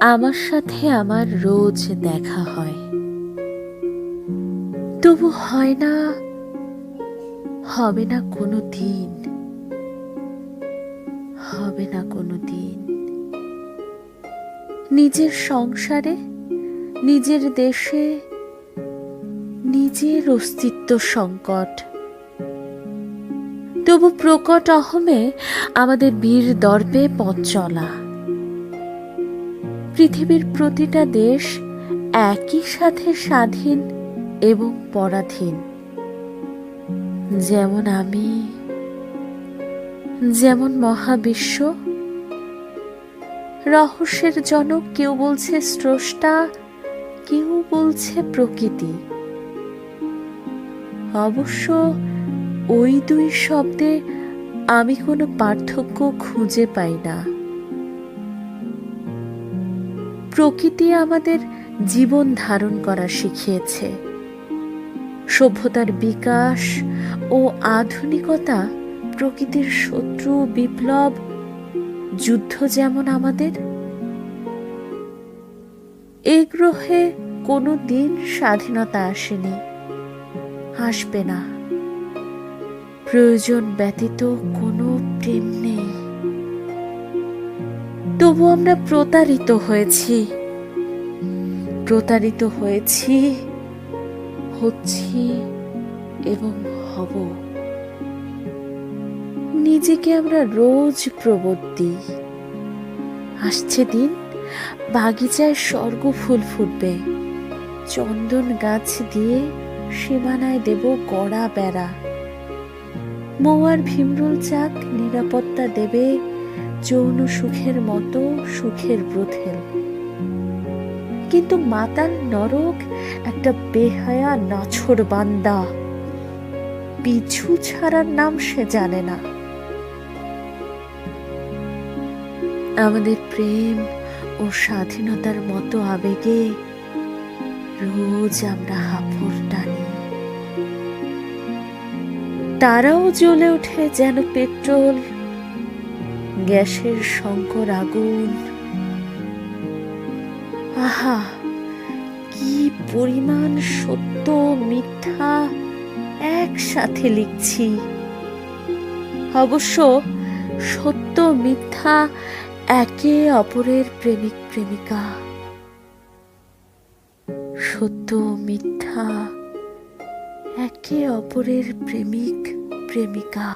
আমার সাথে আমার রোজ দেখা হয়। তবু হয় না, হবে না কোনো দিন। হবে না কোনো দিন। নিজের সংসারে, নিজের দেশে, নিজের অস্তিত্ব সংকট। তবু প্রকট অহমে আমাদের বীর দর্পে পথ চলা। পৃথিবীর প্রতিটা দেশ একই সাথে স্বাধীন এবং পরাধীন। যেমন আমি, যেমন মহাবিশ্ব, রহস্যের জনক কেউ বলছে স্রষ্টা, কেউ বলছে প্রকৃতি। অবশ্য ওই দুই শব্দে আমি কোনো পার্থক্য খুঁজে পাই না। প্রকৃতি আমাদের জীবন ধারণ করা শিখিয়েছে। সভ্যতার বিকাশ ও আধুনিকতা প্রকৃতির শত্রু, বিপ্লব, যুদ্ধ যেমন আমাদের, এ গ্রহে কোনো দিন স্বাধীনতা আসেনি, আসবে না। প্রয়োজন ব্যতীত কোনো প্রেম তবু আমরা প্রতারিত হয়েছি। প্রতারিত হয়েছি, হচ্ছি এবং হব। নিজেকে আমরা রোজ প্রবোধ দিই। আসছে দিন, বাগিচায় স্বর্গ ফুল ফুটবে। চন্দন গাছ দিয়ে সীমানায় দেব গড়া বেড়া। মৌয়ার ভীমরুল চাক নিরাপত্তা দেবে যৌন সুখের মতো, সুখের ব্রথেল কিন্তু মাতাল নরক একটা বেহায়া, নাছর বান্দা। পিছু ছাড়ার নাম সে জানে না। আমাদের প্রেম ও স্বাধীনতার মতো আবেগে রোজ আমরা হাফর টানি। তারাও জ্বলে ওঠে যেন পেট্রোল গ্যাসের শঙ্কর আগুন। আহা, কি পরিমাণ সত্য মিথ্যা একসাথে লিখছি। অবশ্য সত্য মিথ্যা একে অপরের প্রেমিক প্রেমিকা। সত্য মিথ্যা একে অপরের প্রেমিক প্রেমিকা।